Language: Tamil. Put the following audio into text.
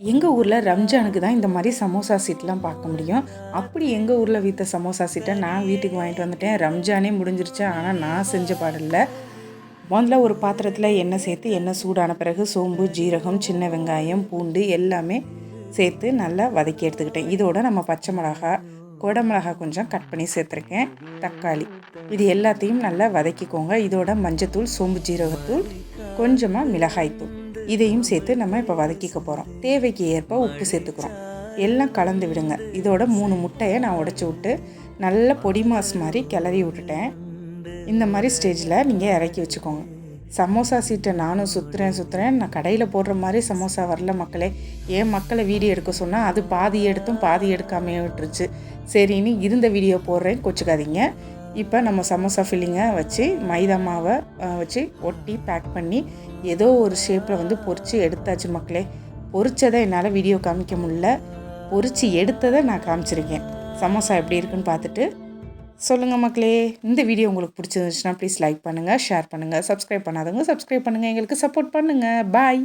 எங்கள் ஊரில் ரம்ஜானுக்கு தான் இந்த மாதிரி சமோசா சீட்லாம் பார்க்க முடியும். அப்படி எங்கள் ஊரில் விற்ற சமோசா சீட்டை நான் வீட்டுக்கு வாங்கிட்டு வந்துட்டேன். ரம்ஜானே முடிஞ்சிருச்சு. ஆனால் நான் செஞ்ச பாடலில் முதல்ல ஒரு பாத்திரத்தில் எண்ணெய் சேர்த்து எண்ணெய் சூடான பிறகு சோம்பு ஜீரகம் சின்ன வெங்காயம் பூண்டு எல்லாமே சேர்த்து நல்லா வதக்கி எடுத்துக்கிட்டேன். இதோட நம்ம பச்சை மிளகா மிளகாய் கொஞ்சம் கட் பண்ணி சேர்த்துருக்கேன். தக்காளி. இது எல்லாத்தையும் நல்லா வதக்கிக்கோங்க. இதோட மஞ்சத்தூள் சோம்பு ஜீரகத்தூள் கொஞ்சமாக மிளகாய்த்தூள். இதையும் சேர்த்து நம்ம இப்போ வதக்கிக்க போகிறோம் தேவைக்கு ஏற்ப உப்பு சேர்த்துக்கிறோம். எல்லாம் கலந்து விடுங்க. இதோட மூணு முட்டையை நான் உடச்சி விட்டு நல்ல பொடி மாஸ் மாதிரி கிளறி விட்டுட்டேன். இந்த மாதிரி ஸ்டேஜில் நீங்கள் இறக்கி வச்சுக்கோங்க. சமோசா சீட்டை நானும் சுற்றுறேன் சுற்றுறேன் நான் கடையில் போடுற மாதிரி சமோசா வரல மக்களே. ஏன் மக்களை வீடியோ எடுக்க சொன்னால் அது பாதி எடுத்தும் பாதி எடுக்காமே விட்டுருச்சு. சரின்னு இருந்த வீடியோ போடுறேன். கொச்சுக்காதீங்க. இப்போ நம்ம சமோசா ஃபில்லிங்கை வச்சு மைதா மாவை வச்சு ஒட்டி பேக் பண்ணி ஏதோ ஒரு ஷேப்பில் வந்து பொறிச்சு எடுத்தாச்சு மக்களே. பொறிச்சதை என்னால் வீடியோ காமிக்க முடில பொறிச்சு எடுத்ததை நான் காமிச்சிருக்கேன். சமோசா எப்படி இருக்குன்னு பார்த்துட்டு சொல்லுங்கள் மக்களே. இந்த வீடியோ உங்களுக்கு பிடிச்சிருந்துச்சுன்னா ப்ளீஸ் லைக் பண்ணுங்கள் ஷேர் பண்ணுங்கள் சப்ஸ்கிரைப் பண்ணாதவங்க சப்ஸ்கிரைப் பண்ணுங்கள் எங்களுக்கு சப்போர்ட் பண்ணுங்கள் பாய்